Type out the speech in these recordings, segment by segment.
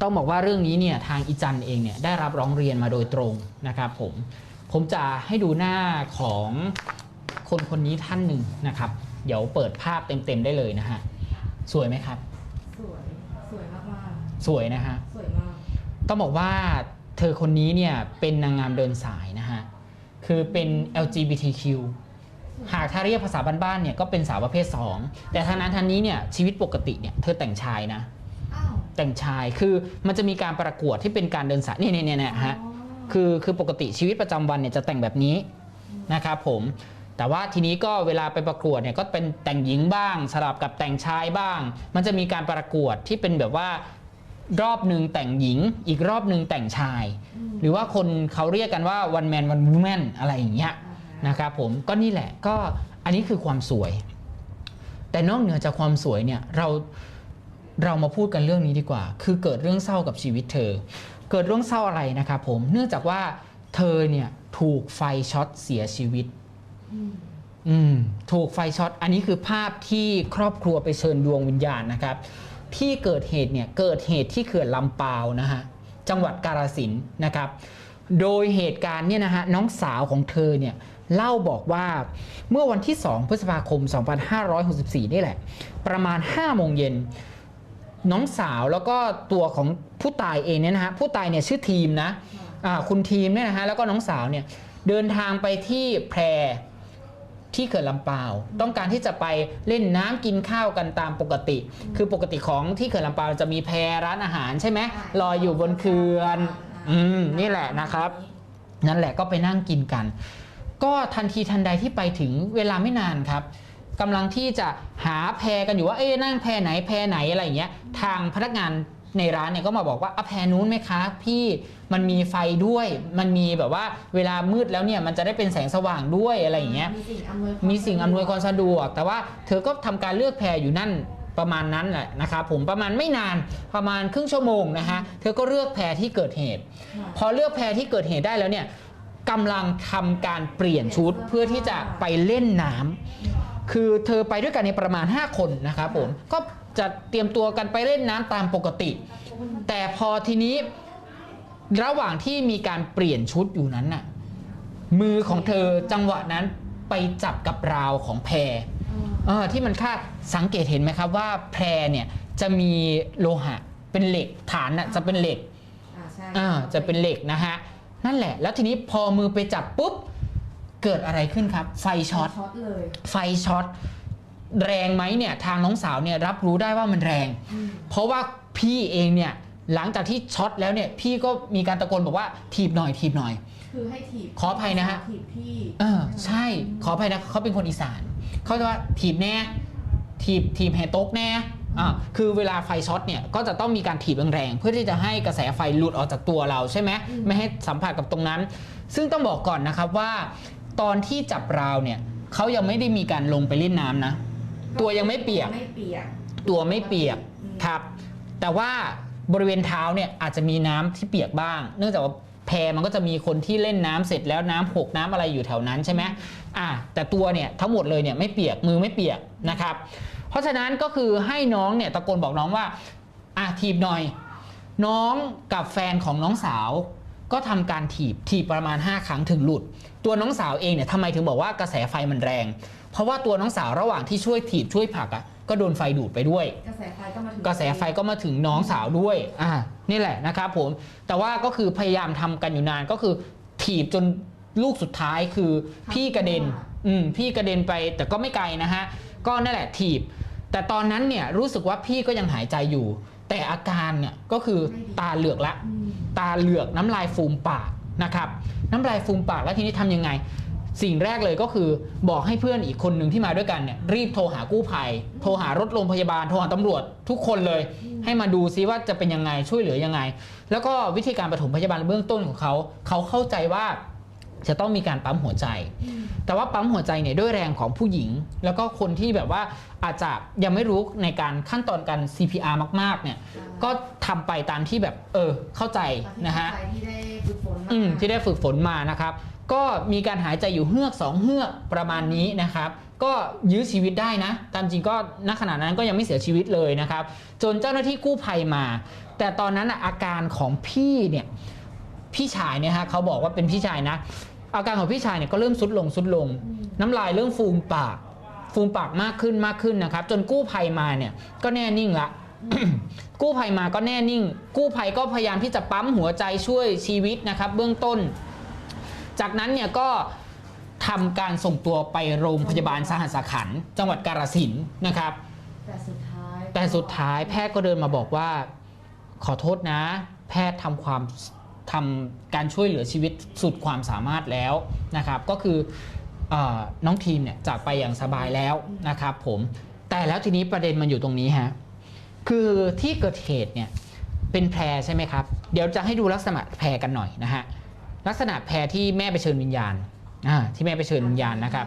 ต้องบอกว่าเรื่องนี้เนี่ยทางอีจันเองเนี่ยได้รับร้องเรียนมาโดยตรงนะครับผมผมจะให้ดูหน้าของคนคนนี้ท่านหนึ่งนะครับ เดี๋ยวเปิดภาพเต็มๆได้เลยนะฮะสวยไหมครับ สวย สวยมากสวยนะฮะๆสวยมาก ต้องบอกว่าเธอคนนี้เนี่ยเป็นนางงามเดินสายนะฮะคือเป็น LGBTQ หากถ้าเรียกภาษาบ้านๆเนี่ยก็เป็นสาวประเภท 2 แต่ทางนั้นทางนี้เนี่ยชีวิตปกติเนี่ยเธอแต่งชายนะอ้าว แต่งชายคือมันจะมีการประกวดที่เป็นการเดินสายนี่นี่นี่ฮะอ๋อคือคือปกติชีวิตประจำวันเนี่ยจะแต่งแบบนี้นะครับผมแต่ว่าทีนี้ก็เวลาไปประกวดเนี่ยก็เป็นแต่งหญิงบ้าง สลับกับแต่งชายบ้าง มันจะมีการประกวดที่เป็นแบบว่ารอบหนึ่งแต่งหญิง อีกรอบหนึ่งแต่งชายอืมหรือว่าคนเขาเรียกกันว่า one man one woman อะไรอย่างเงี้ยนะครับผมก็นี่แหละก็อันนี้คือความสวย แต่นอกเหนือจากความสวยเนี่ยเรา เรามาพูดกันเรื่องนี้ดีกว่า คือเกิดเรื่องเศร้ากับชีวิตเธอ เกิดเรื่องเศร้าอะไรนะครับผม เนื่องจากว่าเธอเนี่ยถูกไฟช็อตเสียชีวิต อืมอืมถูกไฟช็อต อันนี้คือภาพที่ครอบครัวไปเชิญดวงวิญญาณนะครับ ที่เกิดเหตุเนี่ย เกิดเหตุที่เขื่อนลำปาวนะฮะ จังหวัดกาฬสินธุ์นะครับ โดยเหตุการณ์เนี่ยนะฮะ น้องสาวของเธอเนี่ยเล่าบอกว่าเมื่อวันที่ 2 พฤษภาคม 2564 นี่แหละ ประมาณ 5 โมงเย็น น้องสาวแล้วก็ตัวของผู้ตายเองเนี่ยนะฮะผู้ตายเนี่ยชื่อทีมนะอ่าคุณทีมเนี่ยนะฮะแล้วก็น้องสาวเนี่ยเดินทางไปที่แพรที่เขื่อนลำปาวต้องการที่จะไปเล่นน้ำกินข้าวกันตามปกติ คือปกติของที่เขื่อนลำปาวจะมีแพรร้านอาหารใช่ไหมลอยอยู่บนเขื่อนอืมนี่แหละนะครับ นั่นแหละก็ไปนั่งกินกัน ก็ทันทีทันใดที่ไปถึงเวลาไม่นานครับ กำลังที่จะหาแพรกันอยู่ว่าเอ๊ะนั่งแพรไหนแพรไหนอะไรอย่างเงี้ยทางพนักงานในร้านเนี่ยก็มาบอกว่าอะแพรนู้นไหมคะ พี่มันมีไฟด้วย มันมีแบบว่าเวลามืดแล้วเนี่ยมันจะได้เป็นแสงสว่างด้วยอะไรอย่างเงี้ยมีสิ่งอำนวยความมีสิ่งอำนวยความสะดวก แต่ว่าเธอก็ทำการเลือกแพรอยู่นั่นประมาณนั้นแหละนะครับผมประมาณไม่นานประมาณครึ่งชั่วโมงนะฮะเธอก็เลือกแพรที่เกิดเหตุค่ะพอเลือกแพรที่เกิดเหตุได้แล้วเนี่ยกำลังทำการเปลี่ยนชุดเพื่อที่จะไปเล่นน้ำ คือเธอไปด้วยกันในประมาณ 5 คนนะครับผมก็จะเตรียมตัวกันไปเล่นน้ำตามปกติ แต่พอทีนี้ระหว่างที่มีการเปลี่ยนชุดอยู่นั้นน่ะมือของเธอจังหวะนั้นไปจับกับราวของแพรอ๋อเออที่มันคาดสังเกตเห็นไหมครับว่าแพรเนี่ยจะมีโลหะเป็นเหล็กฐานน่ะจะเป็นเหล็กอ่าใช่อ่าจะเป็นเหล็กนะฮะนั่นแหละ แล้วทีนี้พอมือไปจับปุ๊บ เกิดอะไรขึ้นครับ ไฟช็อตช็อตเลย ไฟช็อตแรงไหมเนี่ยทางน้องสาวเนี่ยรับรู้ได้ว่ามันแรงอืมเพราะว่าพี่เองเนี่ยหลังจากที่ช็อตแล้วเนี่ยพี่ก็มีการตะโกนบอกว่าถีบหน่อยถีบหน่อย คือให้ถีบขออภัยนะฮะถีบพี่เออใช่ขออภัยนะเขาเป็นคนอีสานเขาจะว่าถีบแน่ถีบถีบแฮโต๊กแน่อ่าคือเวลาไฟช็อตเนี่ยก็จะต้องมีการถีบแรงๆเพื่อที่จะให้กระแสไฟหลุดออกจากตัวเราใช่ไหมไม่ให้สัมผัสกับตรงนั้น ซึ่งต้องบอกก่อนนะครับว่า ตอนที่จับราวเนี่ยเขายังไม่ได้มีการลงไปเล่นน้ำนะ ตัวยังไม่เปียก ไม่เปียก ตัวไม่เปียกอืมครับ แต่ว่าบริเวณเท้าเนี่ยอาจจะมีน้ำที่เปียกบ้าง เนื่องจากว่าแพมันก็จะมีคนที่เล่นน้ำเสร็จแล้วน้ำหกน้ำอะไรอยู่แถวนั้นใช่ไหมอ่าแต่ตัวเนี่ยทั้งหมดเลยเนี่ยไม่เปียกมือไม่เปียกนะครับ เพราะฉะนั้นก็คือให้น้องเนี่ยตะโกนบอกน้องว่าอะถีบหน่อย น้องกับแฟนของน้องสาว ก็ทำการถีบถีบประมาณ 5 ครั้งถึงหลุด ตัวน้องสาวเองเนี่ยทำไมถึงบอกว่ากระแสไฟมันแรง เพราะว่าตัวน้องสาวระหว่างที่ช่วยถีบช่วยผลักอะก็โดนไฟดูดไปด้วย กระแสไฟก็มาถึงกระแสไฟก็มาถึงน้องสาวด้วยอ่านี่แหละนะครับผมแต่ว่าก็คือพยายามทำกันอยู่นานก็คือถีบจนลูกสุดท้ายคือพี่กระเด็นอืมพี่กระเด็นไปแต่ก็ไม่ไกลนะฮะก็นั่นแหละถีบ แต่ตอนนั้นเนี่ยรู้สึกว่าพี่ก็ยังหายใจอยู่ แต่อาการเนี่ยก็คือตาเหลือกละอืมตาเหลือกน้ำลายฟูมปากนะครับน้ำลายฟูมปากแล้วทีนี้ทำยังไง สิ่งแรกเลยก็คือบอกให้เพื่อนอีกคนหนึ่งที่มาด้วยกันเนี่ยรีบโทรหากู้ภัย โทรหารถโรงพยาบาลโทรหาตำรวจทุกคนเลย ให้มาดูซิว่าจะเป็นยังไงช่วยเหลือยังไง แล้วก็วิธีการปฐมพยาบาลเบื้องต้นของเขาเขาเข้าใจว่า จะต้องมีการปั๊มหัวใจอืมแต่ว่าปั๊มหัวใจเนี่ยด้วยแรงของผู้หญิง แล้วก็คนที่แบบว่าอาจจะยังไม่รู้ในการขั้นตอนการ CPR มาก ๆ เนี่ย ก็ทำไปตามที่แบบเออเข้าใจนะฮะใครที่ได้ฝึกฝนมาอืมที่ได้ฝึกฝนมานะครับ ก็มีการหายใจอยู่เฮือกสองเฮือกประมาณนี้นะครับ ก็ยื้อชีวิตได้นะ ตามจริงก็ณขณะนั้นก็ยังไม่เสียชีวิตเลยนะครับ จนเจ้าหน้าที่กู้ภัยมา แต่ตอนนั้นน่ะอาการของพี่เนี่ยพี่ชายเนี่ยฮะเขาบอกว่าเป็นพี่ชายนะ อาการของพี่ชายเนี่ยก็เริ่มสุดลงสุดลงอืมน้ำลายเริ่มฟูมปาก ฟูมปากมากขึ้นมากขึ้นนะครับ จนกู้ภัยมาเนี่ยก็แน่นิ่งละกู้ภัยมาก็แน่นิ่ง กู้ภัยก็พยายามที่จะปั๊มหัวใจช่วยชีวิตนะครับ เบื้องต้น จากนั้นเนี่ยก็ทำการส่งตัวไปโรงพยาบาลสหัสขันธ์จังหวัดกาฬสินธุ์นะครับ แต่สุดท้ายแต่สุดท้ายแพทย์ก็เดินมาบอกว่า ขอโทษนะ แพทย์ทำความ ทำการช่วยเหลือชีวิตสุดความสามารถแล้วนะครับก็คืออน้องทีมเนี่ยจากไปอย่างสบายแล้วนะครับผมแต่แล้วทีนี้ประเด็นมันอยู่ตรงนี้ฮะคือที่เกิดเหตุเนี่ยเป็นแพรใช่ไหมครับ เดี๋ยวจะให้ดูลักษณะแพรกันหน่อยนะฮะลักษณะแพรที่แม่ไปเชิญวิญญาณอ่าที่แม่ไปเชิญวิญญาณนะครับ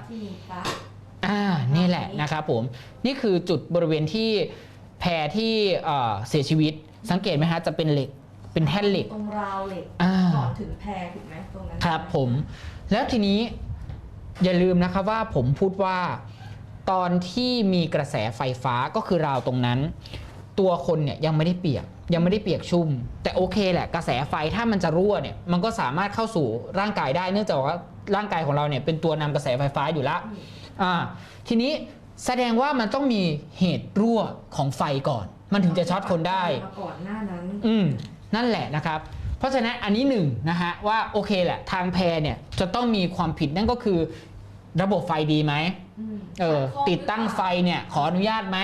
อ่านี่แหละนะครับผมนี่คือจุดบริเวณที่แพรที่เสียชีวิตสังเกตไหมฮะจะเป็นเหล็ก เป็นแท่นเหล็ก ตรงราวเหล็กอ่า ก่อนถึงแพรถูกไหมตรงนั้นครับผม แล้วทีนี้อย่าลืมนะครับว่าผมพูดว่า ตอนที่มีกระแสไฟฟ้าก็คือราวตรงนั้น ตัวคนเนี่ยยังไม่ได้เปียก ยังไม่ได้เปียกชุ่ม แต่โอเคแหละ กระแสไฟถ้ามันจะรั่วเนี่ยมันก็สามารถเข้าสู่ร่างกายได้เนื่องจากว่าร่างกายของเราเนี่ยเป็นตัวนำกระแสไฟฟ้าอยู่แล้วอืมอ่าทีนี้แสดงว่ามันต้องมีเหตุรั่วของไฟก่อน มันถึงจะช็อตคนได้ มาก่อนหน้านั้น อืม นั่นแหละนะครับ เพราะฉะนั้นอันนี้หนึ่งนะฮะว่าโอเคแหละทางแพรเนี่ยจะต้องมีความผิดนั่นก็คือ ระบบไฟดีไหมอืมเออขัข้องติดตั้งไฟเนี่ยขออนุญาตไหม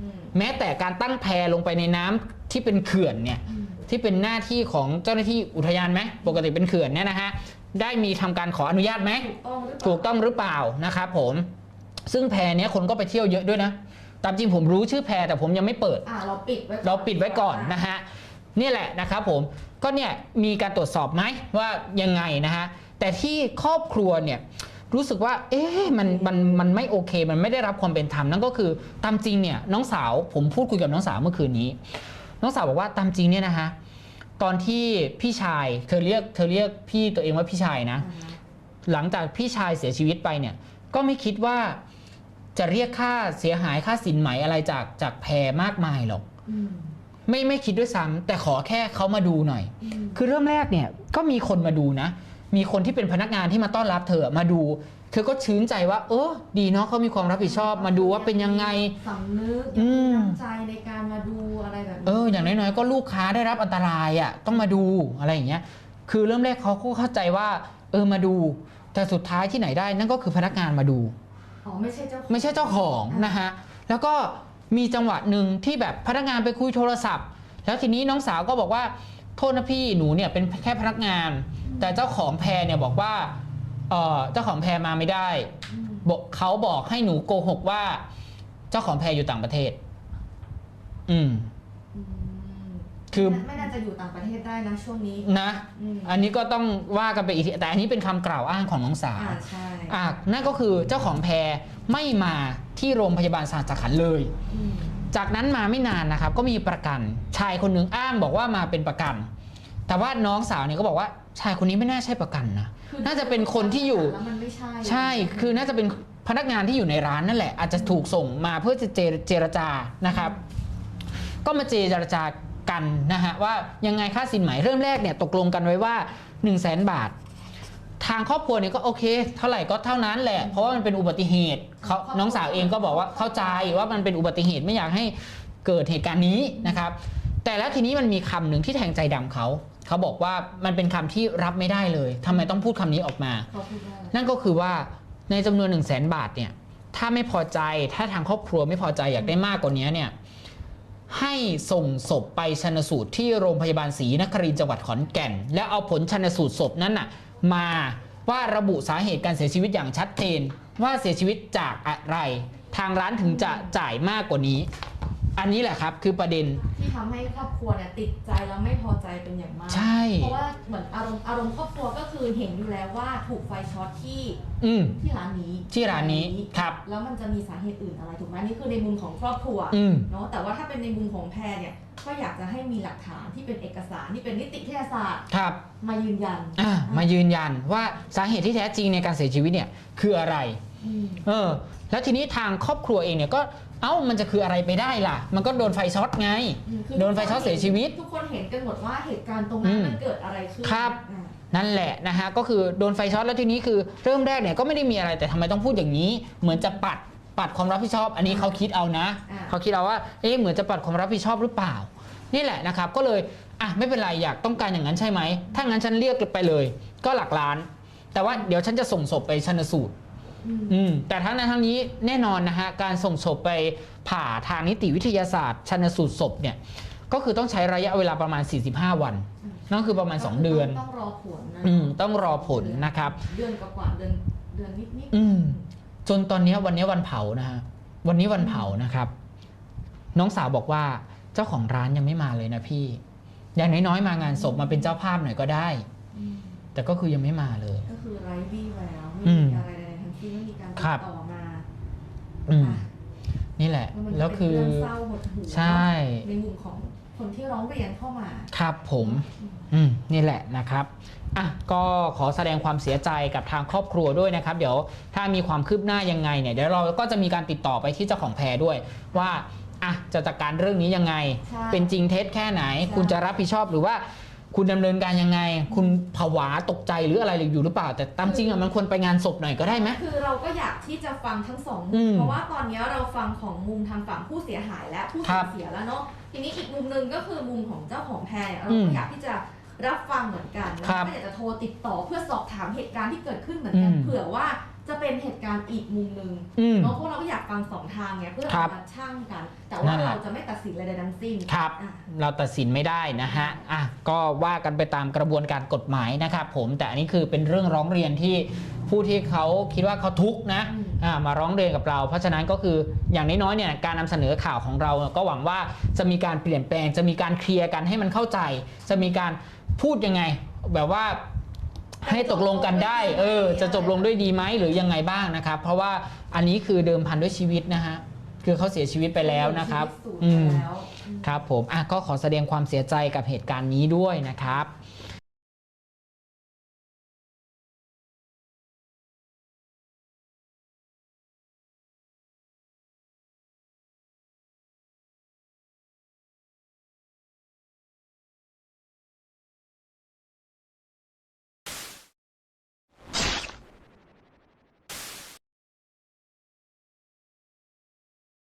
อืมแม้แต่การตั้งแพรลงไปในน้ำที่เป็นเขื่อนเนี่ยอืมที่เป็นหน้าที่ของเจ้าหน้าที่อุทยานไหมปกติเป็นเขื่อนเนี่ยนะฮะได้มีทำการขออนุญาตไหมถูกต้องหรือเปล่าถูกต้องหรือเปล่านะครับผม ซึ่งแพรเนี้ยคนก็ไปเที่ยวเยอะด้วยนะตามจริงผมรู้ชื่อแพรแต่ผมยังไม่เปิดอ่าเราปิดไว้ก่อนเราปิดไว้ก่อนนะฮะ นี่แหละนะครับผมก็เนี่ยมีการตรวจสอบไหมว่ายังไงนะฮะแต่ที่ครอบครัวเนี่ยรู้สึกว่า เอ๊ะมันมันมันไม่โอเค มันไม่ได้รับความเป็นธรรมนั่นก็คือตามจริงเนี่ยน้องสาวผมพูดคุยกับน้องสาวเมื่อคืนนี้ น้องสาวบอกว่าตามจริงเนี่ยนะฮะตอนที่พี่ชายเธอเรียกเธอเรียกพี่ตัวเองว่าพี่ชายนะ หลังจากพี่ชายเสียชีวิตไปเนี่ย ก็ไม่คิดว่าจะเรียกค่าเสียหายค่าสินไหมอะไรจากจากแพรมากมายหรอก ไม่ไม่คิดด้วยซ้ำแต่ขอแค่เขามาดูหน่อยอืมคือเริ่มแรกเนี่ยก็มีคนมาดูนะ มีคนที่เป็นพนักงานที่มาต้อนรับเธอมาดู เธอก็ชื้นใจว่า เออดีเนาะเขามีความรับผิดชอบมาดูว่าเป็นยังไง สำนึกอืมน้ำใจในการมาดูอะไรแบบนี้เอออย่างน้อยๆก็ลูกค้าได้รับอันตรายอะต้องมาดูอะไรอย่างเงี้ยคือเริ่มแรกเขาก็เข้าใจว่า เออมาดู แต่สุดท้ายที่ไหนได้นั่นก็คือพนักงานมาดู อ๋อไม่ใช่เจ้าของ ไม่ใช่เจ้าของนะฮะ แล้วก็ มีจังหวะหนึ่งที่แบบพนักงานไปคุยโทรศัพท์ แล้วทีนี้น้องสาวก็บอกว่า โทษนะพี่หนูเนี่ยเป็นแค่พนักงาน แต่เจ้าของแพรเนี่ยบอกว่าเออเจ้าของแพรมาไม่ได้อืมบอกเขาบอกให้หนูโกหกว่า เจ้าของแพรอยู่ต่างประเทศ อืมอืมคือ ไม่น่าจะอยู่ต่างประเทศได้นะช่วงนี้นะอืมอันนี้ก็ต้องว่ากันไปอีกทีแต่อันนี้เป็นคำกล่าวอ้างของน้องสาวอ่าใช่อะนั่นก็คือเจ้าของแพรไม่มา ที่โรงพยาบาลสหัสขันธ์เลยอืมจากนั้นมาไม่นานนะครับ ก็มีประกันชายคนหนึ่งอ้างบอกว่ามาเป็นประกัน แต่ว่าน้องสาวเนี่ยก็บอกว่าชายคนนี้ไม่น่าใช่ประกันนะคือน่าจะเป็นคนที่อยู่แล้วมันไม่ใช่ใช่ คือน่าจะเป็นพนักงานที่อยู่ในร้านนั่นแหละ อาจจะถูกส่งมาเพื่อจะเจรเจรจานะครับ ก็มาเจรจากันนะฮะว่ายังไงค่าสินไหมเริ่มแรกเนี่ยตกลงกันไว้ว่า 1 0 0 0 0แสนบาท ทางครอบครัวเนี่ยก็โอเค เท่าไหร่ก็เท่านั้นแหละ เพราะว่ามันเป็นอุบัติเหตุเขาน้องสาวเองก็บอกว่าเข้าใจว่ามันเป็นอุบัติเหตุไม่อยากให้เกิดเหตุการณ์นี้นะครับ แต่แล้วทีนี้มันมีคำหนึ่งที่แทงใจดำเขา เขาบอกว่ามันเป็นคำที่รับไม่ได้เลยทำไมต้องพูดคำนี้ออกมา เขาพูดว่าอะไรนั่นก็คือว่าในจำนวน1นึ่งแสนบาทเนี่ยถ้าไม่พอใจถ้าทางครอบครัวไม่พอใจอยากได้มากกว่านี้เนี่ยให้ส่งศพไปชันสูตรที่โรงพยาบาลศรีนครินทร์จังหวัดขอนแก่น แล้วเอาผลชันสูตรศพนั้นน่ะ มาว่าระบุสาเหตุการเสียชีวิตอย่างชัดเจน ว่าเสียชีวิตจากอะไร ทางร้านถึงจะจ่ายมากกว่านี้ อันนี้แหละครับคือประเด็น ที่ทำให้ครอบครัวเนี่ยติดใจแล้วไม่พอใจเป็นอย่างมาก ใช่ เพราะว่าเหมือนอารมณ์อารมณ์ครอบครัวก็คือเห็นอยู่แล้วว่าถูกไฟช็อตที่อืม ที่ร้านนี้ที่ร้านนี้ครับแล้วมันจะมีสาเหตุอื่นอะไรถูกไหมนี่คือในมุมของครอบครัวอืม เนาะแต่ว่าถ้าเป็นในมุมของแพรเนี่ย ก็อยากจะให้มีหลักฐานที่เป็นเอกสารที่เป็นนิติวิทยาศาสตร์ ครับมายืนยันอ่ามายืนยันว่าสาเหตุที่แท้จริงในการเสียชีวิตเนี่ยคืออะไร อืมเออ แล้วทีนี้ทางครอบครัวเองเนี่ยก็ เอ้า มันจะคืออะไรไปได้ล่ะ มันก็โดนไฟช็อตไง อืมคือโดนไฟช็อตเสียชีวิต ทุกคนเห็นกันหมดว่าเหตุการณ์ตรงนั้นอืมมันเกิดอะไรขึ้นครับ อ่า นั่นแหละนะฮะ ก็คือโดนไฟช็อตแล้วทีนี้คือเริ่มแรกเนี่ยก็ไม่ได้มีอะไรแต่ทำไมต้องพูดอย่างนี้ เหมือนจะปัด ปัดความรับผิดชอบ อันนี้เขาคิดเอานะ อ่า เขาคิดเอาว่าเอ๊ะเหมือนจะปัดความรับผิดชอบหรือเปล่า นี่แหละนะครับ ก็เลยอะไม่เป็นไรอยากต้องการอย่างนั้นใช่ไหม ถ้างั้นฉันเรียกไปเลย ก็หลักล้าน แต่ว่าเดี๋ยวฉันจะส่งศพไปชันสูตร อืม อืมแต่ทั้งนั้นทั้งนี้แน่นอนนะฮะการส่งศพไปผ่าทางนิติวิทยาศาสตร์ชันสูตรศพเนี่ยก็คือต้องใช้ระยะเวลาประมาณ 45 วัน อืม นั่นคือประมาณ 2 เดือน ต้องรอผลนะอืมต้องรอผลนะครับ เดือนกว่าๆเดือนเดือนนิดๆอืม จนตอนเนี้ยวันเนี้ยวันเผานะฮะวันนี้วันเผานะครับ น้องสาวบอกว่าเจ้าของร้านยังไม่มาเลยนะพี่ อย่างน้อยๆมางานศพมาเป็นเจ้าภาพหน่อยก็ได้อืมแต่ก็คือยังไม่มาเลย ก็คือไร้วี่แววไม่อืมมีอะไรใดๆทั้งสิ้นไม่มีการติครัดบต่อมาอืมอะนี่แหละมันแล้วเป็นคือเรื่องเศร้าหดหู่ใช่เนอะในมุมของ คนที่ร้องเรียนเข้ามา ครับผมอืมอืมนี่แหละนะครับอะก็ขอแสดงความเสียใจกับทางครอบครัวด้วยนะครับ เดี๋ยวถ้ามีความคืบหน้ายังไงเนี่ยเดี๋ยวเราก็จะมีการติดต่อไปที่เจ้าของแพรด้วย ว่าอะจะจัดการเรื่องนี้ยังไง ใช่เป็นจริงเท็จแค่ไหน ใช่ คุณจะรับผิดชอบหรือว่า คุณดำเนินการยังไง คุณผวาตกใจหรืออะไรอยู่หรือเปล่า แต่ตามจริงอะมันควรไปงานศพหน่อยก็ได้ไหม คือเราก็อยากที่จะฟังทั้งสองมุอืมมเพราะว่าตอนนี้เราฟังของมุมทางฝั่งผู้เสียหายและผู้ครัสูบญเสียแล้วเนาะ ทีนี้อีกมุมหนึ่งก็คือมุมของเจ้าของแพรเนี่ยเราอืมก็อยากที่จะรับฟังเหมือนกันนะครับก็อยากจะโทรติดต่อเพื่อสอบถามเหตุการณ์ที่เกิดขึ้นเหมือนกันอืมเผื่อว่า จะเป็นเหตุการณ์อีกมุมหนึ่งอืมเนาะพวกเราก็อยากฟังสองทางไงเพื่อครับมาช่างกัน แต่นั่ว่านแหละ เราจะไม่ตัดสินอะไรใดทั้งสิ้นครับ อะ เราตัดสินไม่ได้นะฮะอะก็ว่ากันไปตามกระบวนการกฎหมายนะครับผมแต่อันนี้คือเป็นเรื่องร้องเรียนที่ผู้ที่เขาคิดว่าเขาทุกข์นะอืม อ่ามาร้องเรียนกับเรา เพราะฉะนั้นก็คืออย่างน้อยๆเนี่ยการนำเสนอข่าวของเราก็หวังว่าจะมีการเปลี่ยนแปลง จะมีการเคลียร์กันให้มันเข้าใจ จะมีการพูดยังไง แบบว่า ให้ตกลงกันได้ เออ จะจบลงด้วยดีไหมหรือยังไงบ้างนะครับ เพราะว่าอันนี้คือเดิมพันด้วยชีวิตนะฮะ คือเขาเสียชีวิตไปแล้วนะครับชีวิตสูญอืมไปแล้วอืม ครับผม อะ ก็ขอแสดงความเสียใจกับเหตุการณ์นี้ด้วยนะครับ